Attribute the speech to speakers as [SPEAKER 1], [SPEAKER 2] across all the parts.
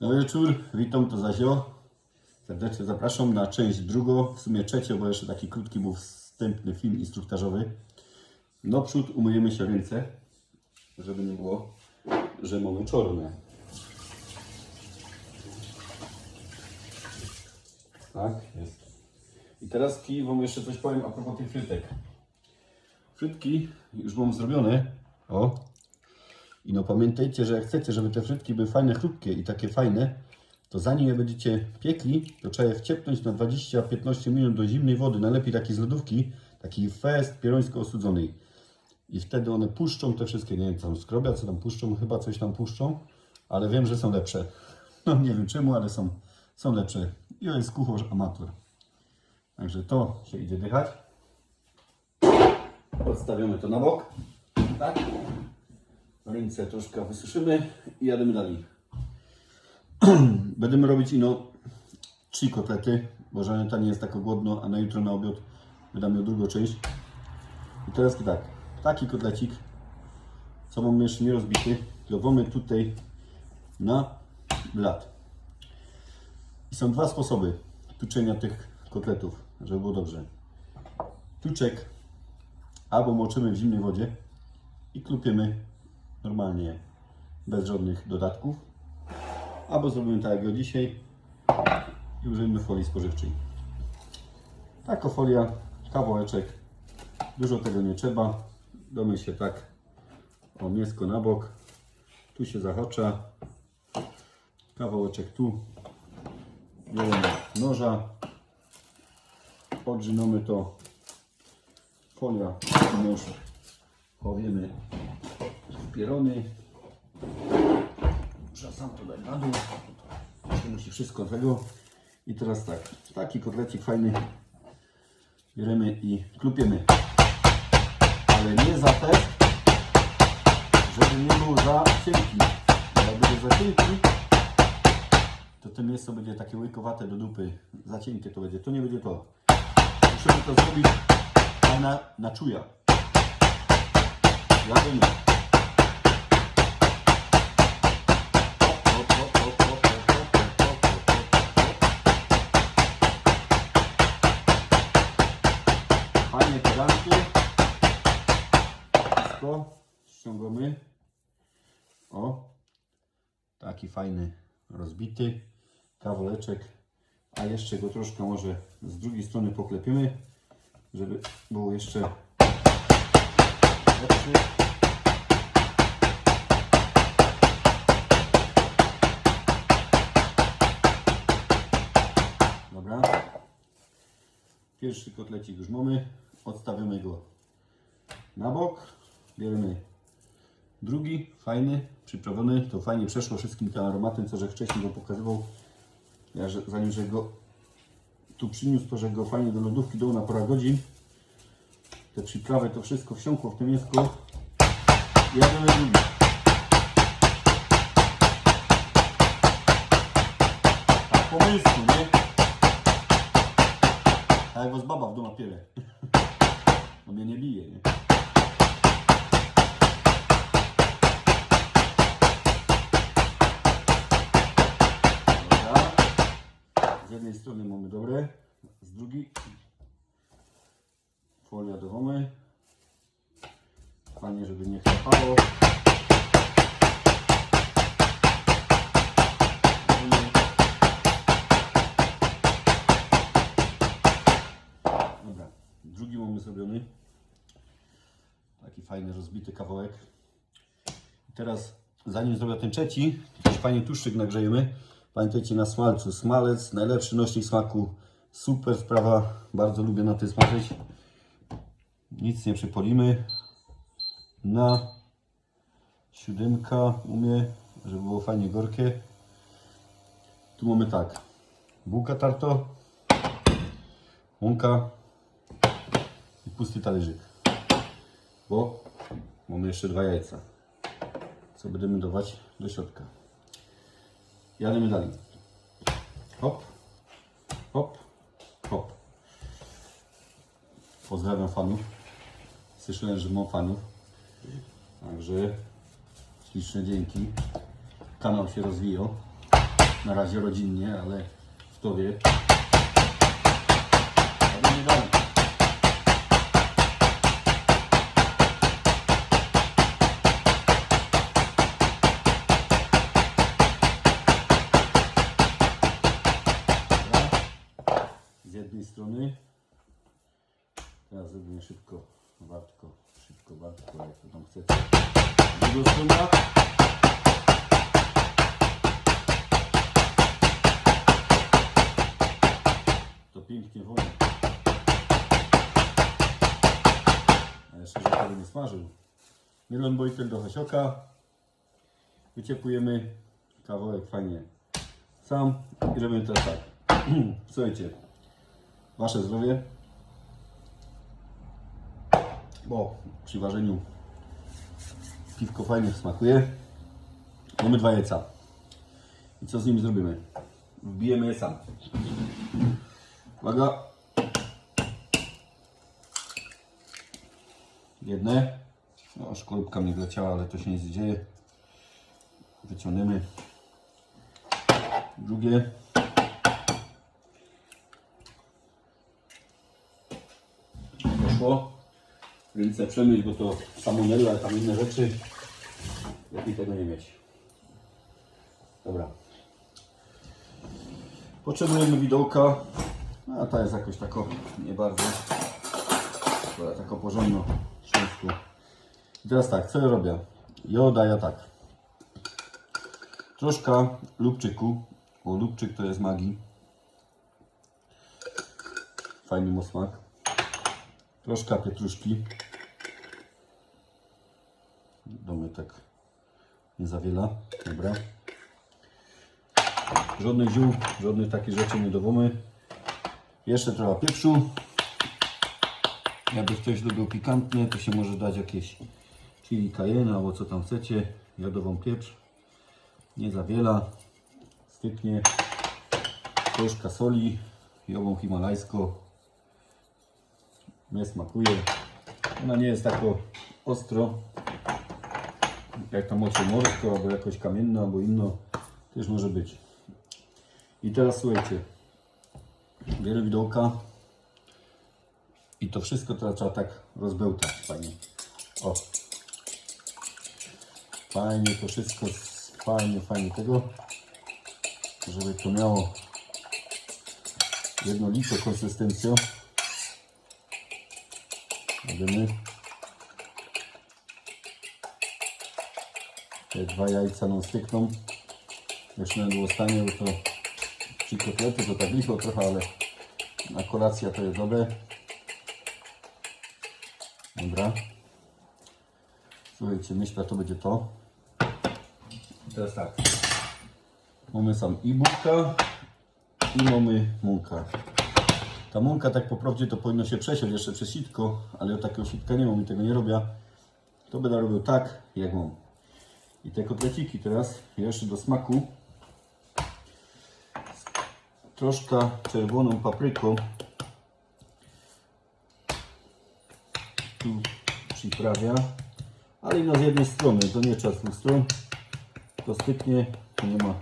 [SPEAKER 1] Dobry wieczór, witam to Zazio. Serdecznie zapraszam na część drugą, w sumie trzecią, bo jeszcze taki krótki był wstępny film instruktażowy. No przód umyjemy się ręce, żeby nie było, że mamy czarne. Tak, jest. I teraz kij wam jeszcze coś powiem a propos tych frytek. Frytki już mam zrobione. O, i no pamiętajcie, że jak chcecie, żeby te frytki były fajne, chrupkie i takie fajne, to zanim je będziecie piekli, to trzeba je wciepnąć na 20-15 minut do zimnej wody, najlepiej takiej z lodówki, takiej fest pierońsko osudzonej. I wtedy one puszczą te wszystkie, nie wiem, co tam skrobia, co tam puszczą, chyba coś tam puszczą, ale wiem, że są lepsze. No nie wiem czemu, ale są, są lepsze. I jest kucharz amator. Także to się idzie dychać. Odstawiamy to na bok. Tak. Ręce troszkę wysuszymy i jademy dalej. Będziemy robić ino trzy kotlety, bo Żaneta nie jest tak głodno, a na jutro na obiad wydamy drugą część. I teraz tak, taki kotlecik, co mamy jeszcze nie rozbity, klepamy tutaj na blat. I są dwa sposoby tuczenia tych kotletów, żeby było dobrze. Tuczek albo moczymy w zimnej wodzie i klupiemy normalnie, bez żadnych dodatków. Albo zrobimy tak jak dzisiaj i użyjemy folii spożywczej. Taka folia, kawałeczek, dużo tego nie trzeba. Domy się tak o mięsko na bok, tu się zahacza, kawałeczek tu, bierzemy noża, podrzynamy to, folia, nóż, chowiemy pierony. Muszę sam to dać na dół. To musi wszystko tego. I teraz tak, taki kotlecik fajny bierzemy i klupiemy. Ale nie za te, żeby nie był za cienki. Jak będzie za cienki, to to mięso będzie takie łykowate do dupy. Za cienkie to będzie. To nie będzie to. Musimy to zrobić na, na czuja. Jadę Fajnie ściągamy. O, taki fajny, rozbity kawałeczek. A jeszcze go troszkę może z drugiej strony poklepiemy, żeby było jeszcze lepszy. Dobra. Pierwszy kotlecik już mamy. Odstawiamy go na bok. Bierzemy drugi, fajny, przyprawiony. To fajnie przeszło wszystkim tym aromatem, co że wcześniej go pokazywał. Ja, że, zanim że go tu przyniósł, to że go fajnie do lodówki dał na parę godzin. Te przyprawy, to wszystko wsiąkło w tym mięsko. I Jademy drugi. Tak po męsku, nie? A jak was baba w domu piele. No mnie nie bije, nie? Jednej strony mamy dobre, z drugiej folia do womy. Fajnie, żeby nie chlapało. Dobra, drugi mamy zrobiony. Taki fajny, rozbity kawałek. I teraz, zanim zrobię ten trzeci, też fajnie tłuszczyk nagrzejemy. Pamiętajcie na smalcu. Smalec, najlepszy nośnik smaku. Super sprawa, bardzo lubię na tym smażyć. Nic nie przypolimy. Na siódemka umie, żeby było fajnie gorkie. Tu mamy tak. Bułka tarto, łąka i pusty talerzyk. Bo mamy jeszcze dwa jajca, co będziemy dawać do środka. Jademy dalej. Hop, hop, hop. Pozdrawiam fanów. Słyszałem, że mam fanów. Także śliczne dzięki. Kanał się rozwijał. Na razie rodzinnie, ale kto wie. Strony. Teraz zrobimy szybko, wartko, szybko, wartko, jak to tam chcecie. Druga strona. To pięknie woli. A jeszcze, że tego nie smażył. Mielon bojtel do hasioka. Wyciepujemy kawałek fajnie sam i robimy teraz tak. Słuchajcie, wasze zdrowie. Bo przy ważeniu piwko fajnie smakuje. Mamy dwa jajca. I co z nimi zrobimy? Wbijemy je sam. Uwaga. Jedne. No, szkolbka mi wleciała, ale to się nie dzieje. Wyciągniemy. Drugie. Poszło. Ręce przemyć, bo to salmonella, ale tam inne rzeczy. Lepiej tego nie mieć. Dobra. Potrzebujemy widełka. No, a ta jest jakoś tako nie bardzo. Dobra, tako porządno. Szybko. I teraz tak, co ja robię? Ja daję tak. Troszkę lubczyku, bo lubczyk to jest magii. Fajny ma smak. Troszkę pietruszki. Domy tak nie za wiele. Dobra. Żadnych ziół, żadnych takich rzeczy nie dowamy. Jeszcze trochę pieprzu. Jakby ktoś lubił pikantnie, to się może dać jakieś chili cayenne albo co tam chcecie. Jadową pieprz. Nie za wiele. Styknie. Troszkę soli. Jogą himalajską. Mnie smakuje. Ona nie jest tak ostro. Jak tam oczy morsko, albo jakoś kamienno, albo inno. Też może być. I teraz słuchajcie. Bierę widełka. I to wszystko teraz trzeba tak rozbełtać fajnie. O. Fajnie to wszystko, fajnie, fajnie tego, żeby to miało jednolitą konsystencję. Robimy te dwa jajca nam stykną. Jeszcze nie było stanie, bo to przy kotlety to tak licho trochę, ale na kolację to jest dobre. Dobra. Słuchajcie, myślę, to będzie to. I teraz tak. Mamy sam i bułka, i mamy mąka. Ta mąka tak po prawdzie to powinno się przesiąść jeszcze przez sitko, ale ja takiego sitka nie mam i tego nie robię. To będę robił tak, jak mam. I te kotleciki teraz jeszcze do smaku troszkę czerwoną papryką tu przyprawia, ale no z jednej strony, to nie trzeba z dwóch stron, to styknie, to nie ma,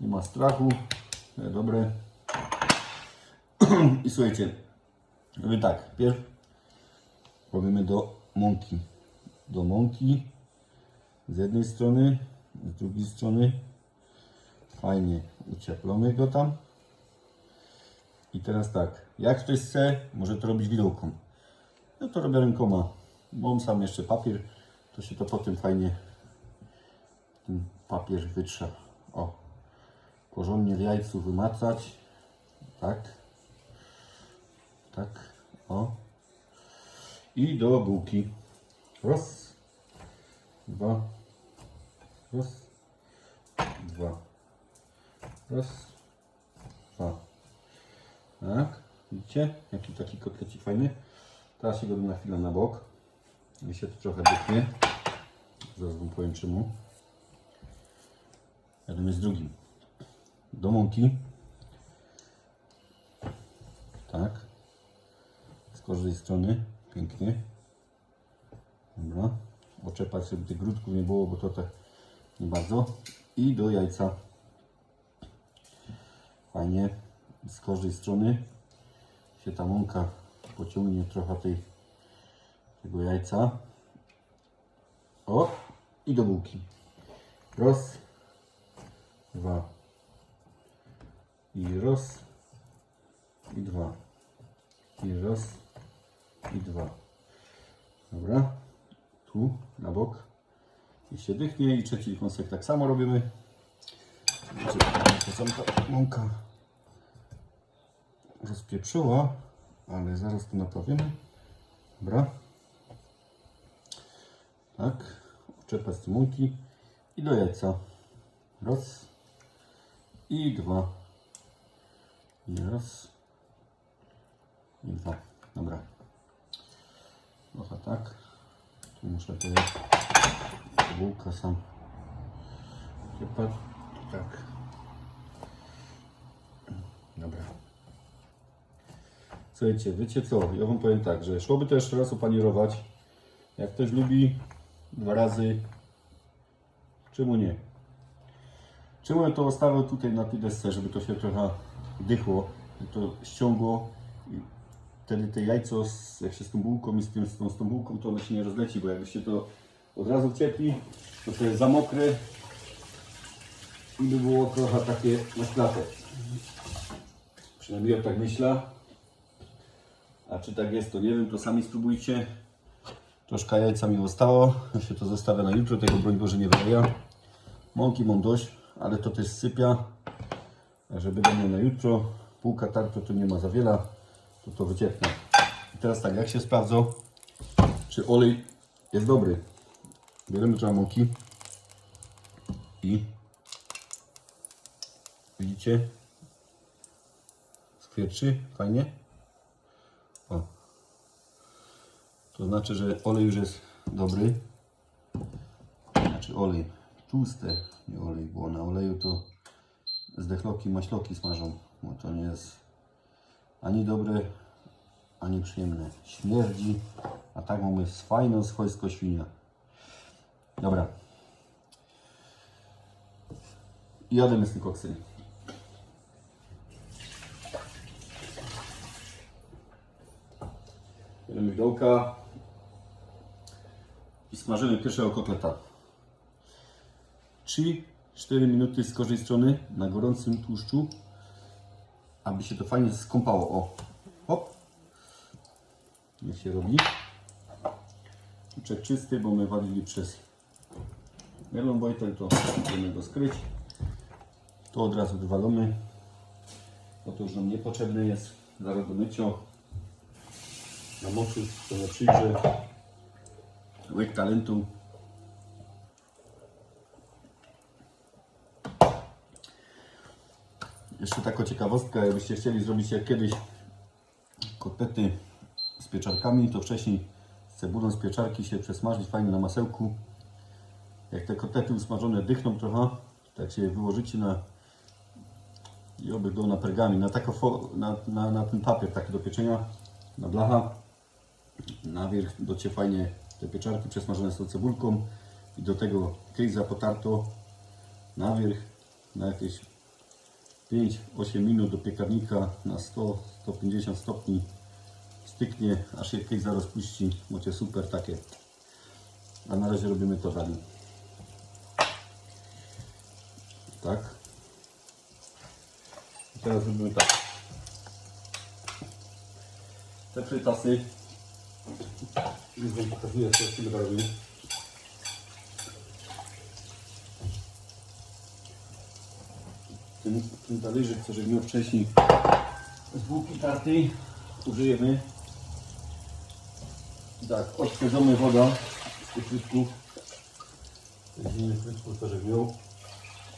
[SPEAKER 1] nie ma strachu, jest dobre. I słuchajcie, robimy tak, pierw robimy do mąki, do mąki z jednej strony, z drugiej strony, fajnie ucieplamy go tam. I teraz tak, jak ktoś chce, może to robić widełką. No to robię rękoma. Mam sam jeszcze papier, to się to potem fajnie ten papier wytrze. O, porządnie w jajcu wymacać. Tak. Tak. O. I do bułki. Raz. Dwa. Raz. Dwa. Raz. Dwa. Tak. Widzicie? Jaki taki kotlecik fajny. Teraz się go na chwilę na bok. I się to trochę dyknie. Zaraz wam powiem czemu. Jademy z drugim. Do mąki. Tak. Każdej strony. Pięknie. Dobra. Oczepać, żeby tych grudków nie było, bo to tak nie bardzo. I do jajca. fajnie z każdej strony się ta mąka pociągnie trochę tej, tego jajca. O! I do bułki. Raz, dwa. I raz, i dwa. I raz, i dwa. Dobra. Tu, na bok. I się dychnie. I trzeci kąsek tak samo robimy. Samka mąka rozpieprzyła, ale zaraz to naprawimy. Dobra. Tak. Oczepę z mąki i do jajca. Raz i dwa. I raz i dwa. Dobra. Trochę tak. Tu muszę te bułka sam. Ciepać. Tak. Dobra. Słuchajcie, wiecie co? Ja wam powiem tak, że szłoby to jeszcze raz opanierować. Jak ktoś lubi dwa razy, czemu nie? Czemu ja to ostawiam tutaj na tej desce, żeby to się trochę dychło, to ściągło wtedy te jajco, z, jak się z tą bułką i z, tym, z, tą, z tą bułką, to ono się nie rozleci, bo jakbyście to od razu wciepli, to to jest za mokre i by było trochę takie maślate. Przynajmniej ja tak myślę. A czy tak jest, to nie wiem, to sami spróbujcie. Troszkę jajca mi zostało, się to zostawia na jutro, tego broń Boże nie wyleja. Mąki mam dość, ale to też sypia. Także będę na jutro. Półka tartu tu nie ma za wiele, to wyciepnę. I teraz tak, jak się sprawdzą, czy olej jest dobry. Bierzemy trochę mąki i widzicie, skwierczy, fajnie. O. To znaczy, że olej już jest dobry. Znaczy olej tłusty, nie olej, bo na oleju to zdechloki, maśloki smażą, bo to nie jest ani dobre, ani przyjemne. Śmierdzi, a tak mamy fajną swojsko świnia. Dobra. I jademy z tym koksem. Bierzemy widełka i smażymy pierwszego kotleta. 3-4 minuty z każdej strony na gorącym tłuszczu, aby się to fajnie skąpało. O, hop. Niech się robi. Tłuczek czysty, bo my walili przez melon bojtel, to będziemy go skryć. To od razu wywalamy, bo to już nam niepotrzebne jest. Zaraz do mycia. Namoczyć, to nie przyjrzy. Łyk talentu. Jeszcze taką ciekawostkę, jakbyście chcieli zrobić jak kiedyś kotlety z pieczarkami, to wcześniej z cebulą z pieczarki się przesmażyć fajnie na masełku. Jak te kotlety usmażone dychną trochę, tak się je wyłożycie na i oby go na pergamin, na, taką fo- na, na, na ten papier taki do pieczenia, na blacha. Na wierzch docie fajnie te pieczarki przesmażone z tą cebulką i do tego kryza potarto na wierzch na jakieś 5-8 minut do piekarnika na 100-150 stopni styknie, aż się kejza rozpuści. Macie super takie. A na razie robimy to dalej. Tak. I teraz robimy tak. Te frytasy. Już Wam pokazuję, co z tego robimy. Ten, ten talerzyk, co żeśmy wcześniej. Z bułki tartej użyjemy. Tak, odświeżamy woda z tych frytków z zimnych frytków, co miał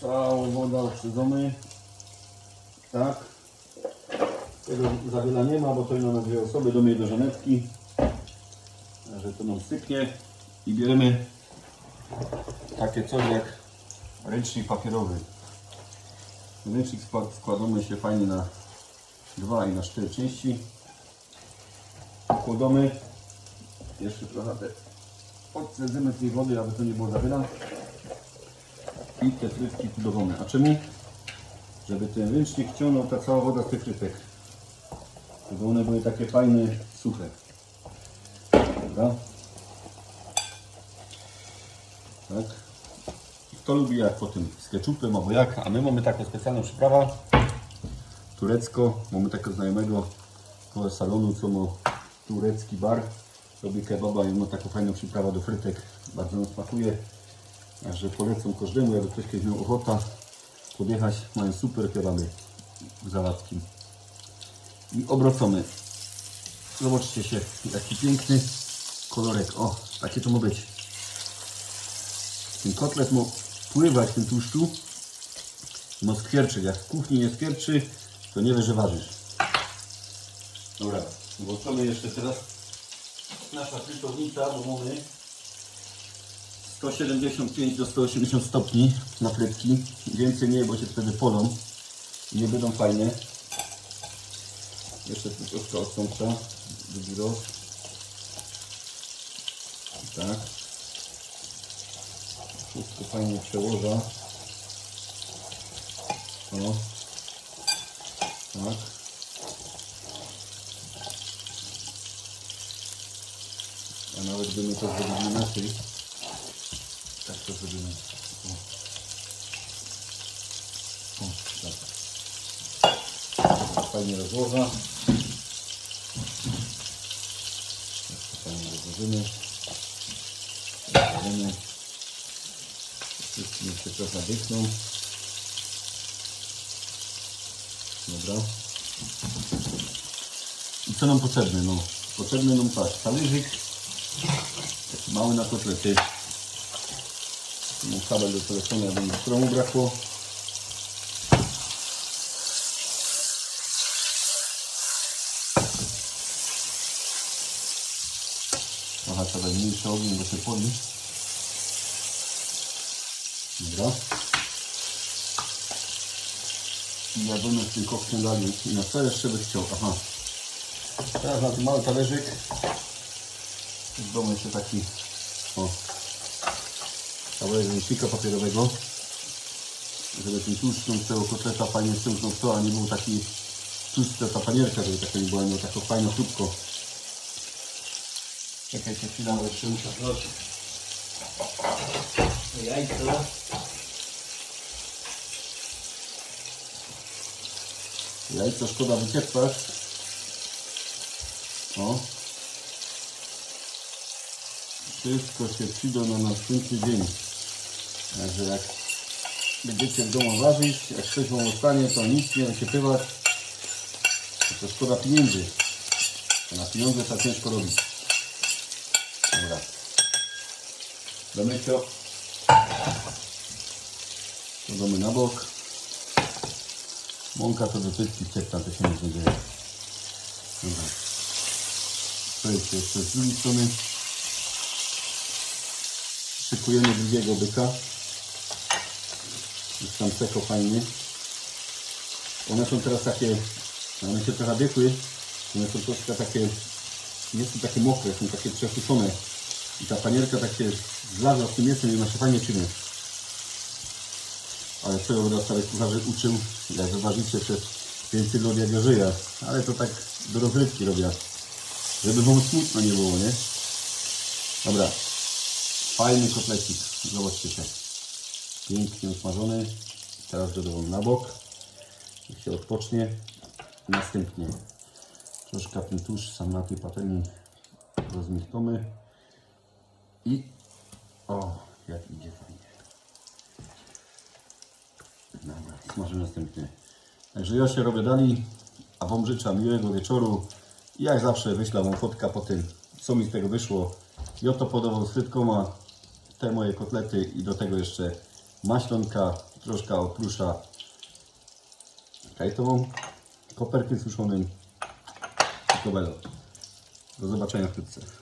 [SPEAKER 1] całą wodę odświeżamy. Tak. Tego za nie ma, bo to na dwie osoby do mnie do żonetki. Że to nam styknie i bierzemy takie coś jak ręcznik papierowy Ręcznik składamy się fajnie na dwa i na cztery części. Układamy. Jeszcze trochę te odcedymy tej wody, aby to nie było za. I te frytki tu. A czemu? żeby ten ręcznik wciągnął ta cała woda z tych frytek. Żeby one były takie fajne, suche. Dobra? Tak. Kto lubi jak po tym z ketchupem albo jak, a my mamy taką specjalną przyprawę turecko. Mamy takiego znajomego koło salonu, co ma turecki bar. Robi kebaba i ma taką fajną przyprawę do frytek. Bardzo nam smakuje. Także polecam każdemu, jakby ktoś kiedyś miał ochota podjechać. Mają super kebaby w. I obracamy. Zobaczcie się, jaki piękny kolorek. O, takie to ma być. Ten kotlet ma pływać w tym tłuszczu. Ma skwierczyć. Jak w kuchni nie skwierczy, to nie wiesz, że ważysz. Dobra, włączamy jeszcze teraz nasza frytownica, bo mamy 175 do 180 stopni na frytki. Więcej nie, bo się wtedy polą nie będą fajne. Jeszcze troszkę odsącza. Drugi raz. Tak. Wszystko fajnie przełoża. O. Tak. A nawet gdyby to zrobili inaczej. Tak to zrobimy. O. O, tak. Fajnie rozłoża. Tak fajnie. Rozłożymy. Wszystkim jeszcze trochę dychną. Dobra. I co nam potrzebne? No, potrzebny nam tak, talerzyk, taki mały na kotlety. Mam kabel do telefonu, jakby mi stromu brakło. Aha, trzeba mniejszy ogień, bo się poli. Dobra. I ja będę z tym koktem dali. Na co jeszcze by chciał? Aha. Teraz na mały talerzyk. Zdamy jeszcze taki o, kawałek ręcznika papierowego. Żeby ten tłuszczą tego kotleta fajnie wciągnął w to, a nie był taki tłusta ta panierka, żeby taka nie była, miał taką fajną chrupko. Czekajcie chwilę, bo jeszcze muszę. Jajco. Jajco szkoda wyciepać. O. Wszystko się przyda na następny dzień. Także jak będziecie w domu ważyć, jak coś wam ostanie, to nic nie wyciepywać. To szkoda pieniędzy. Na pieniądze trzeba ciężko robić. Dobra. Do To damy na bok. Mąka to do pytki ciepła, to się nie dzieje. Dobra. Przejdźcie jeszcze z drugiej strony. Szykujemy drugiego byka. Już tam seko fajnie. One są teraz takie, one się trochę biegły. One są troszkę takie, nie są takie mokre, są takie przesuszone. I ta panierka tak się zlaża z tym mięsem i ona się fajnie czyni. Ale czego będę starych kucharzy uczył, jak zobaczycie przez więcej ludzi jak ja żyję. Ale to tak do rozrywki robię. Żeby wam smutno nie było, nie? Dobra. Fajny kotlecik. Zobaczcie się. Pięknie usmażony. Teraz dodam na bok. Niech się odpocznie. Następnie troszkę ten tłuszcz sam na tej patelni rozmieszczamy. I o, jak idzie fajnie. Dobra, smaży następnie. Także ja się robię dali, a Wam życzę miłego wieczoru. I jak zawsze wyślę Wam fotka po tym, co mi z tego wyszło. I oto podobał z frytkoma te moje kotlety i do tego jeszcze maślonka, troszkę oprósza kajtową, koperkiem suszonym i kobelą. Do zobaczenia wkrótce.